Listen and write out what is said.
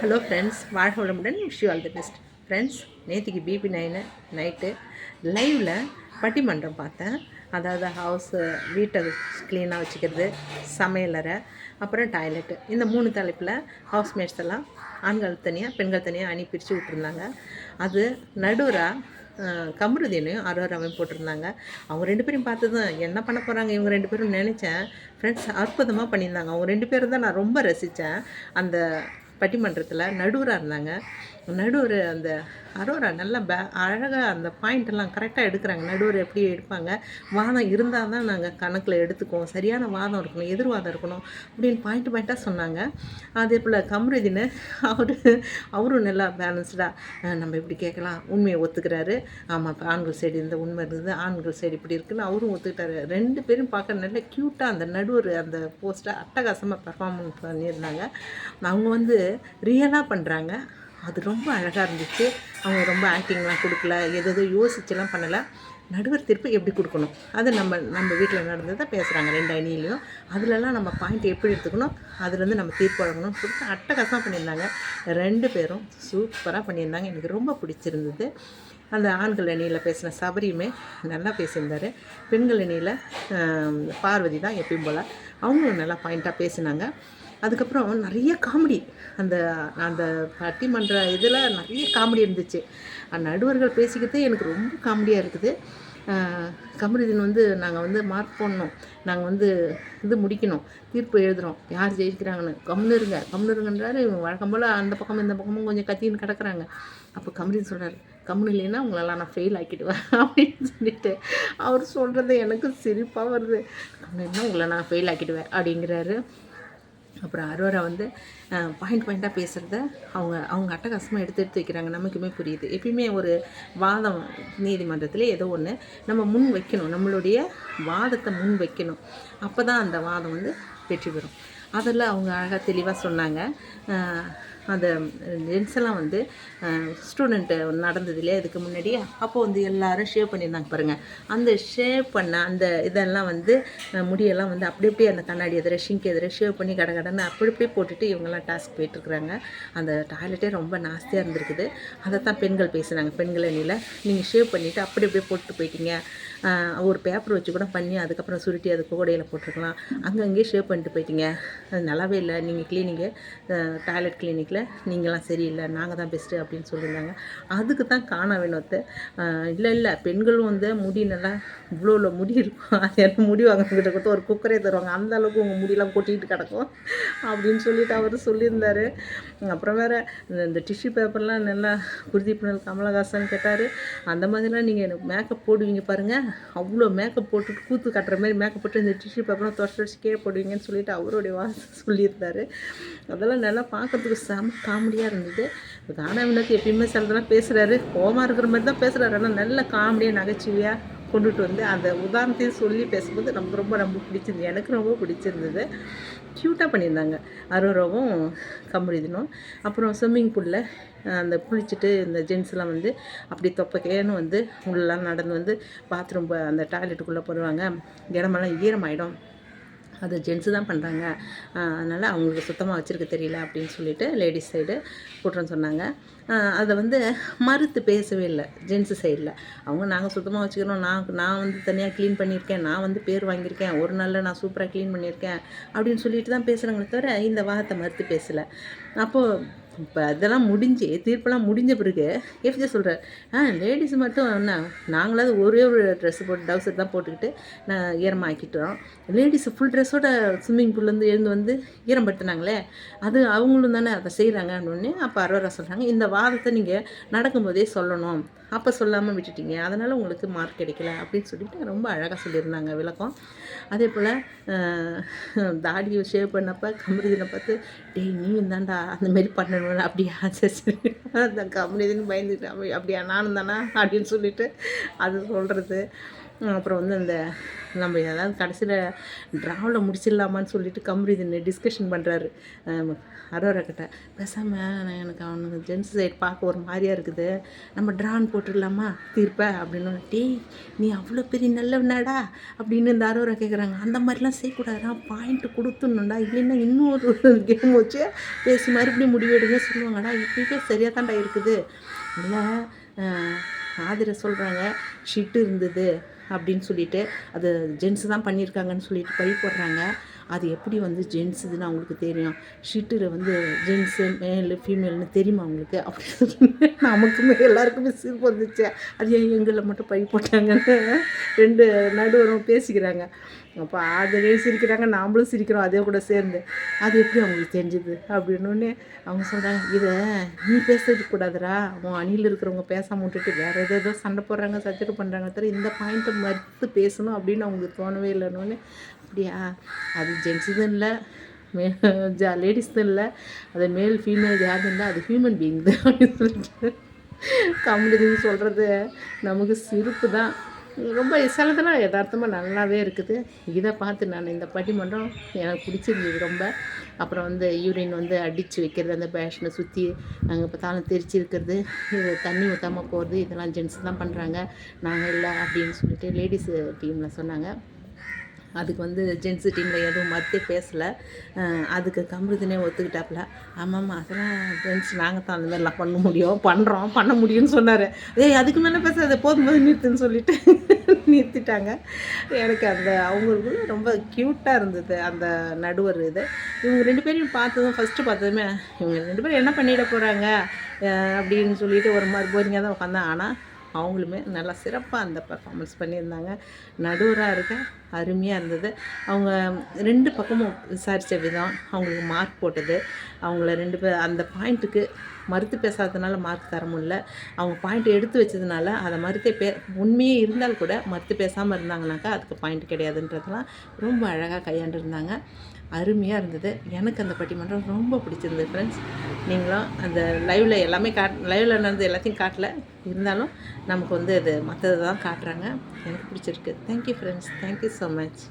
Hello friends வாழ்க வளமுடன் wish you all the best friends நேற்றுக்கு பிபி நைனு நைட்டு லைவில் பட்டிமன்றம் பார்த்தேன். அதாவது ஹவுஸு வீட்டை க்ளீனாக வச்சுக்கிறது சமையலறை அப்புறம் டாய்லெட்டு இந்த மூணு தலைப்பில் ஹவுஸ்மேட்ஸ் எல்லாம் ஆண்கள் தனியாக பெண்கள் தனியாக அணி பிரித்து விட்டுருந்தாங்க. அது நடுவராக கமருதீனையும் அரோராவையும் போட்டிருந்தாங்க. அவங்க ரெண்டு பேரும் பார்த்து தான் என்ன பண்ண போகிறாங்க இவங்க ரெண்டு பேரும் நினச்சேன். ஃப்ரெண்ட்ஸ் அற்புதமாக பண்ணியிருந்தாங்க. அவங்க ரெண்டு பேரும் தான் நான் ரொம்ப ரசித்தேன் அந்த பட்டிமன்றத்தில் நடுவராக இருந்தாங்க. நடுவர் அந்த அரோரா நல்லா பே அழகாக அந்த பாயிண்ட்டெல்லாம் கரெக்டாக எடுக்கிறாங்க. நடுவர் எப்படி எடுப்பாங்க? வாதம் இருந்தால் தான் நாங்கள் கணக்கில் எடுத்துக்குவோம். சரியான வாதம் இருக்கணும் எதிர்வாதம் இருக்கணும் அப்படின்னு பாயிண்ட் பாயிண்ட்டாக சொன்னாங்க. அதே போல் கம்ருதீன் அவர் அவரும் நல்லா பேலன்ஸ்டாக நம்ம இப்படி கேட்கலாம். உண்மையை ஒத்துக்கிறாரு. ஆமாம் இப்போ ஆண்கள் சைடு இந்த உண்மை இருந்தது ஆண்கள் சைடு இப்படி இருக்குன்னு அவரும் ஒத்துக்கிட்டாரு. ரெண்டு பேரும் பார்க்க நல்ல க்யூட்டாக அந்த நடுவர் அந்த போஸ்ட்டை அட்டகாசமாக பெர்ஃபார்மன்ஸ் பண்ணியிருந்தாங்க. அவங்க வந்து ரியலாக பண்ணுறாங்க அது ரொம்ப அழகாக இருந்துச்சு. அவங்க ரொம்ப ஆக்டிங்லாம் கொடுக்கல எது எதோ யோசிச்செல்லாம் பண்ணலை. நடுவர் தீர்ப்பு எப்படி கொடுக்கணும்? அது நம்ம நம்ம வீட்டில் நடந்ததை பேசுகிறாங்க ரெண்டு அணியிலையும். அதுலலாம் நம்ம பாயிண்ட் எப்படி எடுத்துக்கணும்? அதுலேருந்து நம்ம தீர்ப்பு வழங்கணும் சொல்லிட்டு அட்டகாசமாக பண்ணியிருந்தாங்க. ரெண்டு பேரும் சூப்பராக பண்ணியிருந்தாங்க. எனக்கு ரொம்ப பிடிச்சிருந்தது. அந்த ஆண்கள் அணியில் பேசின சபரியுமே நல்லா பேசியிருந்தார். பெண்கள் அணியில் பார்வதி தான் எப்பயும் போல். அவங்களும் நல்லா பாயிண்ட்டாக பேசினாங்க. அதுக்கப்புறம் நிறைய காமெடி அந்த அந்த பட்டிமன்ற இதில் நிறைய காமெடி இருந்துச்சு. அந்த நடுவர்கள் பேசிக்கிறதே எனக்கு ரொம்ப காமெடியாக இருக்குது. கமருதீன் வந்து நாங்கள் வந்து மார்க் போடணும் நாங்கள் வந்து இது முடிக்கணும். தீர்ப்பு எழுதுகிறோம் யார் ஜெயிக்கிறாங்கன்னு? கம்னுருங்க கம்னுருங்கன்றாரு இவங்க வழக்கம் போல் அந்த பக்கமும் இந்த பக்கமும் கொஞ்சம் கத்தின்னு கிடக்குறாங்க. அப்போ கமருதீன் சொல்கிறார் கம்னு இல்லைன்னா உங்களெல்லாம் நான் ஃபெயில் ஆக்கிடுவேன் அப்படின்னு சொல்லிட்டு அவர் சொல்கிறது எனக்கு சிரிப்பாக வருது. கம்னு உங்களை நான் ஃபெயில் ஆக்கிடுவேன். அப்படிங்கிறாரு. அப்புறம் அரோரா வந்து பாயிண்ட் பாயிண்ட்டாக பேசுகிறத அவங்க அவங்க அட்டகாசமாக எடுத்து எடுத்து வைக்கிறாங்க. நமக்குமே புரியுது. எப்பயுமே ஒரு வாதம் நீதிமன்றத்தில் ஏதோ ஒன்று நம்ம முன் வைக்கணும். நம்மளுடைய வாதத்தை முன் வைக்கணும். அப்போ தான் அந்த வாதம் வந்து வெற்றி பெறும். அதில் அவங்க அழகாக தெளிவாக சொன்னாங்க. அந்த ஜென்ஸ் எல்லாம் வந்து ஸ்டூடெண்ட்டு நடந்தது இல்லையா இதுக்கு முன்னாடி. அப்போ வந்து எல்லாரும் ஷேவ் பண்ணியிருந்தாங்க பாருங்கள் அந்த ஷேவ் பண்ண அந்த இதெல்லாம் வந்து முடியெல்லாம் வந்து அப்படி அப்படியே அந்த கண்ணாடி எதிர ஷிங்க் எதிர ஷேவ் பண்ணி கடை கடன்னு அப்படி அப்படியே போட்டுட்டு இவங்கெல்லாம் டாஸ்க் போயிட்டுருக்குறாங்க அந்த டாய்லெட்டே ரொம்ப நாஸ்தியாக இருந்திருக்குது. அதை தான் பெண்கள் பேசுனாங்க. பெண்கள் அணியில் நீங்கள் ஷேவ் பண்ணிவிட்டு அப்படி அப்படியே போட்டு போயிட்டீங்க. ஒரு பேப்பர் வச்சு கூட பண்ணி அதுக்கப்புறம் சுருட்டி அது கோடையில் போட்டிருக்கலாம். அங்கங்கேயே ஷேவ் பண்ணிட்டு போயிட்டீங்க. அது நல்லாவே இல்லை. நீங்கள் கிளீனிங்கு டாய்லெட் கிளினிக்கில் நீங்களாம் சரியில்லை. நாங்கள் தான் பெஸ்ட்டு அப்படின்னு சொல்லியிருந்தாங்க. அதுக்கு தான் காண வேணுத்தை இல்லை இல்லை. பெண்களும் வந்து முடி நல்லா இவ்வளோ இவ்வளோ முடி இருக்கும். அது என்ன முடி வாங்கிட்ட கொடுத்து ஒரு குக்கரே தருவாங்க. அந்த அளவுக்கு உங்கள் முடியெல்லாம் கொட்டிக்கிட்டு கிடக்கும் அப்படின்னு சொல்லிட்டு அவர் சொல்லியிருந்தார். அப்புறம் வேறு இந்த டிஷ்யூ பேப்பர்லாம் நல்லா குருதி குருதீப் கமலஹாசன் கேட்டார். அந்த மாதிரிலாம் நீங்கள் எனக்கு மேக்கப் போடுவீங்க பாருங்கள் அவ்வளோ மேக்கப் போட்டுட்டு கூத்து கட்டுற மாதிரி மேக்கப் போட்டு இந்த டிஷ்யூ பேப்பர்லாம் தொடச்சி வச்சு கீழே போடுவீங்கன்னு சொல்லிட்டு அவருடைய வாசம் சொல்லியிருந்தாரு. அதெல்லாம் நல்லா பார்க்கறதுக்கு செம காமெடியாக இருந்தது. கானா எப்பயுமே சிலதெல்லாம் பேசுகிறாரு கோமா இருக்கிற மாதிரி தான் பேசுகிறாரு ஆனால் நல்ல காமெடியாக நகைச்சுவையாக கொண்டுட்டு வந்து அந்த உதாரணத்தையும் சொல்லி பேசும்போது நமக்கு ரொம்ப ரொம்ப பிடிச்சிருந்தது. எனக்கு ரொம்ப பிடிச்சிருந்தது. க்யூட்டாக பண்ணியிருந்தாங்க. அரோராவும் கம்பரிதனும் அப்புறம் ஸ்விம்மிங் பூலில் அந்த குளிச்சுட்டு இந்த ஜென்ஸ்லாம் வந்து அப்படி தொப்பக்கேன்னு வந்து உள்ளெலாம் நடந்து வந்து பாத்ரூம் அந்த டாய்லெட்டுக்குள்ளே போடுவாங்க. இடமெல்லாம் ஈரமாயிடும். அது ஜென்ஸு தான் பண்ணுறாங்க அதனால் அவங்களுக்கு சுத்தமாக வச்சுருக்க தெரியல அப்படின்னு சொல்லிட்டு லேடிஸ் சைடு குற்றம் சொன்னாங்க. அதை வந்து மறுத்து பேசவே இல்லை ஜென்ஸு சைடில் அவங்க நாங்கள் சுத்தமாக வச்சுக்கிறோம். நான் நான் வந்து தனியாக க்ளீன் பண்ணியிருக்கேன். நான் வந்து பேர் வாங்கியிருக்கேன். ஒரு நாளில் நான் சூப்பராக க்ளீன் பண்ணியிருக்கேன் அப்படின்னு சொல்லிட்டு தான் பேசுகிறாங்களே தவிர இந்த வாதத்தை மறுத்து பேசலை. அப்போது இப்போ அதெல்லாம் முடிஞ்சு தீர்ப்பெல்லாம் முடிஞ்ச பிறகு எப்படி சொல்கிறார் ஆ லேடிஸ் மட்டும் என்ன நாங்களாவது ஒரே ஒரு ட்ரெஸ்ஸு போட்டு டவுசர் தான் போட்டுக்கிட்டு நான் ஈரமாக்கிட்டோம் லேடிஸ் ஃபுல் ட்ரெஸ்ஸோட ஸ்விம்மிங் பூல்லேருந்து எழுந்து வந்து ஈரம்படுத்தினாங்களே அது அவங்களும் தானே அதை செய்கிறாங்க அப்படின்னு அப்போ அரோரா சொல்கிறாங்க இந்த வாதத்தை நீங்கள் நடக்கும்போதே சொல்லணும். அப்போ சொல்லாமல் விட்டுட்டீங்க. அதனால் உங்களுக்கு மார்க் கிடைக்கல அப்படின்னு சொல்லிட்டு ரொம்ப அழகாக சொல்லியிருந்தாங்க விளக்கம். அதே போல் தாடியை ஷேவ் பண்ணப்போ கமருதினை பார்த்து டேய் நீ தாண்டா அந்தமாரி பண்ணணும். அப்படியா சரி அந்த கமருதின்னு பயந்துட்டு அப்படியா நானும் தானா அப்படின்னு சொல்லிட்டு அது சொல்கிறது அப்புறம் வந்து அந்த நம்ம ஏதாவது கடைசியில் ட்ராவில் முடிச்சிடலாமான்னு சொல்லிட்டு கம்ரிதின்னு டிஸ்கஷன் பண்ணுறாரு அரோரா கிட்ட பேசாமல் எனக்கு அவனுக்கு ஜென்ஸ் சைடு பார்க்க ஒரு மாதிரியா இருக்குது. நம்ம ட்ரான் போட்டுடலாமா? தீர்ப்ப? அப்படின்னு டேய் நீ அவ்வளோ பெரிய நல்லவனாடா? அப்படின்னு இந்த அரோரா கேட்குறாங்க அந்த மாதிரிலாம் செய்யக்கூடாதுடா பாயிண்ட்டு கொடுத்துடணும்டா. இல்லைன்னா இன்னொரு கேம் வச்சு பேசி மறுபடியும் முடிவெடுங்க சொல்லுவாங்கடா. இப்போவே சரியாக தான்டா இருக்குது. இல்லை ஆதிரை சொல்கிறாங்க ஷிட்டு இருந்தது. அப்படின்னு சொல்லிட்டு அது ஜென்ஸு தான் பண்ணியிருக்காங்கன்னு சொல்லிட்டு பழி போடுறாங்க. அது எப்படி வந்து ஜென்ஸுதுன்னு அவங்களுக்கு தெரியும். ஷிட்டில் வந்து ஜென்ஸு மேலு ஃபீமேல்னு தெரியுமா அவங்களுக்கு? அப்படின்னு நமக்குமே எல்லாருக்குமே சிரிப்பு வந்துச்சு. அது ஏன் எங்களை மட்டும் பழி போட்டாங்கன்னு ரெண்டு நடுவரும் பேசிக்கிறாங்க. அப்போ அதுவே சிரிக்கிறாங்க நாம்ளும் சிரிக்கிறோம் அதே கூட சேர்ந்து. அது எப்படி அவங்களுக்கு தெரிஞ்சுது? அப்படின்னு அவங்க சொல்கிறாங்க இதை நீ பேசுறது கூடாதுடா. அவன் அணியில் இருக்கிறவங்க பேசாமல் விட்டுட்டு வேறு எதோ ஏதோ சண்டை போடுறாங்க சச்சரவு பண்ணுறாங்க தவிர இந்த பாயிண்ட்டை மறுத்து பேசணும் அப்படின்னு அவங்களுக்கு தோணவே இல்லைன்னொன்னே அப்படியா? அது ஜென்ஸுதும் இல்லை மே ஜா லேடிஸ் தான் இல்லை. அது மேல் ஃபீமேல் யாரும் இல்லை அது ஹியூமன் பீயிங் தான் அப்படின்னு சொல்லிட்டு கம்முனு சொல்கிறது நமக்கு சிரிப்பு தான். ரொம்ப சிலதெல்லாம் யதார்த்தமாக நல்லாவே இருக்குது. இதை பார்த்து நான் இந்த பட்டிமன்றம் எனக்கு பிடிச்சிருந்தது ரொம்ப. அப்புறம் வந்து யூரின் வந்து அடித்து வைக்கிறது அந்த பேஷனை சுற்றி நாங்கள் பார்த்தாலும் தெரிச்சு இருக்கிறது இது தண்ணி ஊற்றாமல் போகிறது இதெல்லாம் ஜென்ஸ் தான் பண்ணுறாங்க நாங்கள் இல்லை அப்படின்னு சொல்லிட்டு லேடிஸு டீமில் சொன்னாங்க. அதுக்கு வந்து ஜென்ஸு டீமில் எதுவும் மறுத்து பேசலை. அதுக்கு கம்ருதினே ஒத்துக்கிட்டாப்புல ஆமாம்மா அதெல்லாம் ஜென்ஸ் நாங்கள் தான் அந்த மாதிரிலாம் பண்ண முடியும். பண்ணுறோம் பண்ண முடியும்னு சொன்னார். ஏய் அதுக்கு மேலே பேசாத போதும் போது நிறுத்துன்னு சொல்லிட்டு நிறுத்திட்டாங்க. எனக்கு அந்த அவங்களுக்குள்ள ரொம்ப க்யூட்டாக இருந்தது அந்த நடுவர் இது. இவங்க ரெண்டு பேரையும் பார்த்ததும் ஃபஸ்ட்டு பார்த்ததுமே இவங்க ரெண்டு பேரும் என்ன பண்ணிட போகிறாங்க அப்படின்னு சொல்லிட்டு ஒரு மாதிரி போரிங்காக தான் உட்காந்தேன் ஆனால் அவங்களுமே நல்லா சிறப்பாக அந்த பர்ஃபார்மன்ஸ் பண்ணியிருந்தாங்க. நடுவராக இருக்க அருமையாக இருந்தது. அவங்க ரெண்டு பக்கமும் விசாரித்த விதம் அவங்களுக்கு மார்க் போட்டது. அவங்கள ரெண்டு பேர் அந்த பாயிண்ட்டுக்கு மறுத்து பேசாததுனால மார்க் தர முடியல. அவங்க பாயிண்ட் எடுத்து வச்சதுனால அதை மறுத்தே பே உண்மையே இருந்தால் கூட மறுத்து பேசாமல் இருந்தாங்கனாக்கா அதுக்கு பாயிண்ட் கிடையாதுன்றதெல்லாம் ரொம்ப அழகாக கையாண்டுருந்தாங்க. அருமையாக இருந்தது. எனக்கு அந்த பட்டிமன்றம் ரொம்ப பிடிச்சிருந்தது ஃப்ரெண்ட்ஸ் நீங்களும் அந்த லைவில் எல்லாமே காட் லைவில் நடந்து எல்லாத்தையும் காட்டல. இருந்தாலும் நமக்கு வந்து அது மற்றது தான் காட்டுறாங்க. எனக்கு பிடிச்சிருக்கு. Thank you friends thank you so much